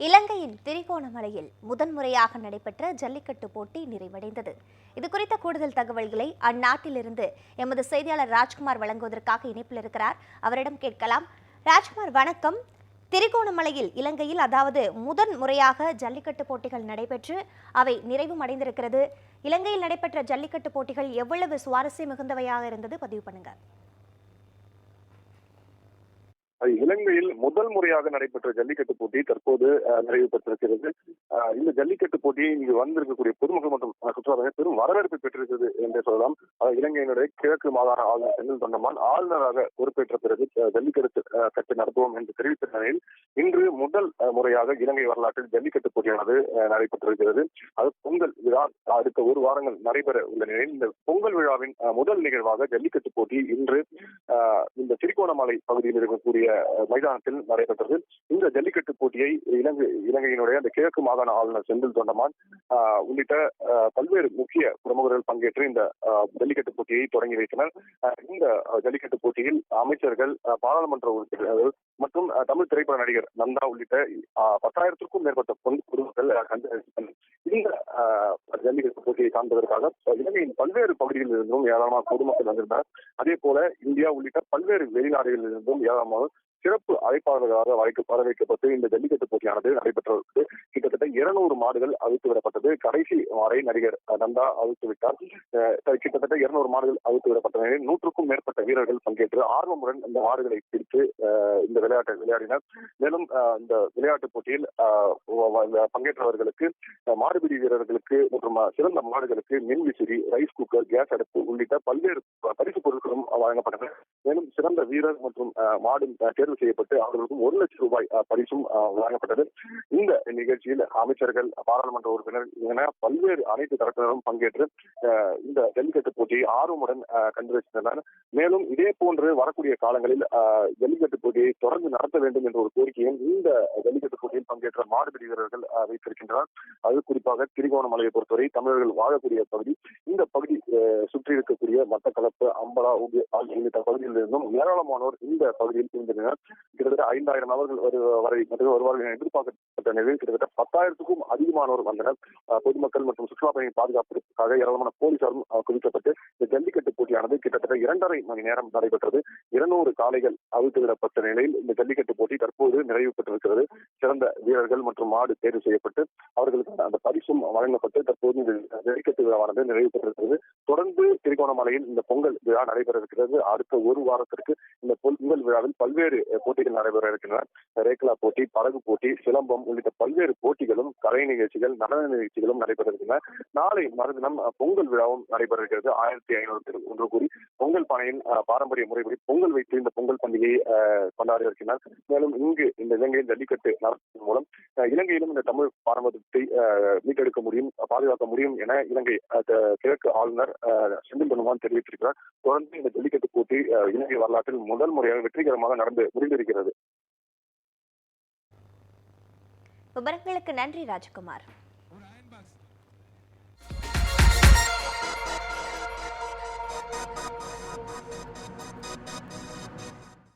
இலங்கையின் திரிகோணமலையில் முதன்முறையாக நடைபெற்ற ஜல்லிக்கட்டு போட்டி நிறைவடைந்தது. இது குறித்த கூடுதல் தகவல்களை அந்நாட்டிலிருந்து எமது செய்தியாளர் ராஜ்குமார் வழங்குவதற்காக இணைப்பில் இருக்கிறார். அவரிடம் கேட்கலாம். ராஜ்குமார் வணக்கம். திரிகோணமலையில் இலங்கையில் அதாவது முதன் முறையாக ஜல்லிக்கட்டு போட்டிகள் நடைபெற்று அவை நிறைவும் அடைந்திருக்கிறது. இலங்கையில் நடைபெற்ற ஜல்லிக்கட்டு போட்டிகள் எவ்வளவு சுவாரஸ்யம் மிகுந்தவையாக இருந்தது? பதிவு பண்ணுங்க. இலங்கையில் முதல் முறையாக நடைபெற்ற ஜல்லிக்கட்டு போட்டி தற்போது அஹ், நிறைவு பெற்றிருக்கிறது. இந்த ஜல்லிக்கட்டு போட்டியை இங்கு வந்திருக்கக்கூடிய பொதுமக்கள் மற்றும் சுற்றுலா பெரும் வரவேற்பு பெற்றிருக்கிறது என்றே சொல்லலாம். இலங்கையினுடைய கிழக்கு மாகாண ஆளுநர் செந்தில் தொண்டமான் ஆளுநராக பொறுப்பேற்ற பிறகு ஜல்லிக்கட்டு அஹ், கட்டு நடத்துவோம் என்று தெரிவித்த நிலையில் இன்று முதல் அஹ், முறையாக இலங்கை வரலாற்றில் ஜல்லிக்கட்டு போட்டியானது அஹ், நடைபெற்றிருக்கிறது. அது பொங்கல் விழா அடுத்த ஒரு வாரங்கள் நடைபெற உள்ள நிலையில் இந்த பொங்கல் விழாவின் முதல் நிகழ்வாக ஜல்லிக்கட்டு போட்டி இன்று இந்த பகுதியில் இருக்கக்கூடிய மைதானத்தில் நடைபெற்றது. இந்த ஜல்லிக்கட்டு போட்டியை இலங்கை இலங்கையினுடைய அந்த கிழக்கு மாகாண ஆளுநர் செந்தில் தொண்டமான் உள்ளிட்ட பல்வேறு முக்கிய பிரமுகர்கள் பங்கேற்று இந்த ஜல்லிக்கட்டு போட்டியை தொடங்கி வைத்தனர். இந்த ஜல்லிக்கட்டு போட்டியில் அமைச்சர்கள் பாராளுமன்ற உறுப்பினர்கள் மற்றும் தமிழ் திரைப்பட நடிகர் நந்தா உள்ளிட்ட பத்தாயிரத்திற்கும் மேற்பட்ட பொது பொதுமக்கள் கண்டு இந்த ஜல்லிக்கட்டு போட்டியை காண்பதற்காக இலங்கையின் பல்வேறு பகுதிகளில் இருந்தும் ஏராளமான பொதுமக்கள் வந்திருந்தனர் அதே போல இந்தியா உள்ளிட்ட பல்வேறு வெளிநாடுகளில் இருந்தும் ஏராளமான சிறப்பு அழைப்பாளர்களாக வரைக்க வரவேற்கப்பட்டு இந்த ஜல்லிக்கட்டு போட்டியானது நடைபெற்றது. இருநூறு மாடுகள் அவிழ்த்து விடப்பட்டது. கடைசி வரை நடிகர் நந்தா அவிழ்த்து விட்டார். கிட்டத்தட்ட இருநூறு மாடுகள் அவிழ்த்து விடப்பட்ட நிலையில் நூற்றுக்கும் மேற்பட்ட வீரர்கள் பங்கேற்று ஆர்வமுடன் இந்த மாடுகளை பிடித்து இந்த விளையாட்டை விளையாடினர். மேலும் இந்த விளையாட்டுப் போட்டியில் பங்கேற்றவர்களுக்கு மாடுபிடி வீரர்களுக்கு மற்றும் சிறந்த மாடுகளுக்கு மின் விசிறி ரைஸ் குக்கர் கேஸ் அடுப்பு உள்ளிட்ட பல்வேறு பரிசு பொருட்களும் வழங்கப்பட்டன. மேலும் சிறந்த வீரர் மற்றும் மாடும் தேர்வு செய்யப்பட்டு அவர்களுக்கும் ஒரு லட்சம் ரூபாய் பரிசும் வழங்கப்பட்டது. இந்த நிகழ்ச்சியில் அமைச்சர்கள் பாராளுமன்ற உறுப்பினர் என பல்வேறு அனைத்து தரப்பினரும் பங்கேற்று இந்த ஜல்லிக்கட்டு போட்டியை ஆர்வமுடன் கண்டு மேலும் இதே போன்று வரக்கூடிய காலங்களில் ஜல்லிக்கட்டு போட்டியை தொடர்ந்து நடத்த வேண்டும் என்ற ஒரு கோரிக்கையும் இந்த ஜல்லிக்கட்டு போட்டியில் பங்கேற்ற மாடுபிடி வீரர்கள் வைத்திருக்கின்றனர். அது குறிப்பாக திருகோணமலையை பொறுத்தவரை தமிழர்கள் வாழக்கூடிய பகுதி. இந்த பகுதி சுற்றி இருக்கக்கூடிய மட்டக்களப்பு அம்பலா ஆகிய உள்ளிட்ட பகுதிகளில் இருந்தும் ஏராளமானோர் இந்த பகுதியில் இருந்திருந்தனர் கிட்டத்தட்ட ஐந்தாயிரம் நபர்கள் வரை மட்டுமே வருவார்கள் என எதிர்பார்க்கப்பட்ட நிலையில் கிட்டத்தட்ட பத்தாயிரத்துக்கும் அதிகமானோர் வந்தனர். பொதுமக்கள் மற்றும் சுற்றுலா பயணி பாதுகாப்பிற்காக ஏராளமான போலீசாரும் குவிக்கப்பட்டு இந்த ஜல்லிக்கட்டு போட்டியானது கிட்டத்தட்ட இரண்டரை மணி நேரம் நடைபெற்றது. இருநூறு காளைகள் அவிழ்த்துவிடப்பட்ட நிலையில் இந்த ஜல்லிக்கட்டு போட்டி தற்போது நிறைவு பெற்றிருக்கிறது. சிறந்த வீரர்கள் மற்றும் மாடு தேர்வு செய்யப்பட்டு அவர்களுக்கு அந்த பரிசும் வழங்கப்பட்டு தற்போது இந்த ஜல்லிக்கட்டு விழாவானது நிறைவு பெற்றிருக்கிறது. தொடர்ந்து திரிகோணமலையில் இந்த பொங்கல் விழா நடைபெற இருக்கிறது. அடுத்த ஒரு வாரத்திற்கு இந்த பொங்கல் விழாவில் பல்வேறு போட்டிகள் நடைபெற இருக்கின்றன. ரேக்லா போட்டி படகு போட்டி சிலம்பம் உள்ளிட்ட பல்வேறு போட்டிகளும் கலை நிகழ்ச்சிகள் நடன நிகழ்ச்சிகளும் நடைபெற இருக்கின்றன. நாளை மறுதினம் பொங்கல் விழாவும் நடைபெற இருக்கிறது. ஆயிரத்தி ஐநூறு ஒன்று கூறி பொங்கல் பானையின் பாரம்பரிய முறைப்படி பொங்கல் வைத்து இந்த பொங்கல் பண்டிகையை கொண்டாடி வருகின்றனர். மேலும் இங்கு இந்த இலங்கையில் ஜல்லிக்கட்டு நடத்துவதன் மூலம் இலங்கையிலும் இந்த தமிழ் பாரம்பரியத்தை அஹ், மீட்டெடுக்க முடியும் பாதுகாக்க முடியும் என இலங்கை கிழக்கு ஆளுநர் செந்தில் பனுமான் தெரிவித்திருக்கிறார். தொடர்ந்து இந்த ஜல்லிக்கட்டு போட்டி இலங்கை வரலாற்றில் முதல் முறையாக வெற்றிகரமாக நடந்து முடிந்திருக்கிறது. விவரங்களுக்கு நன்றி ராஜ்குமார்.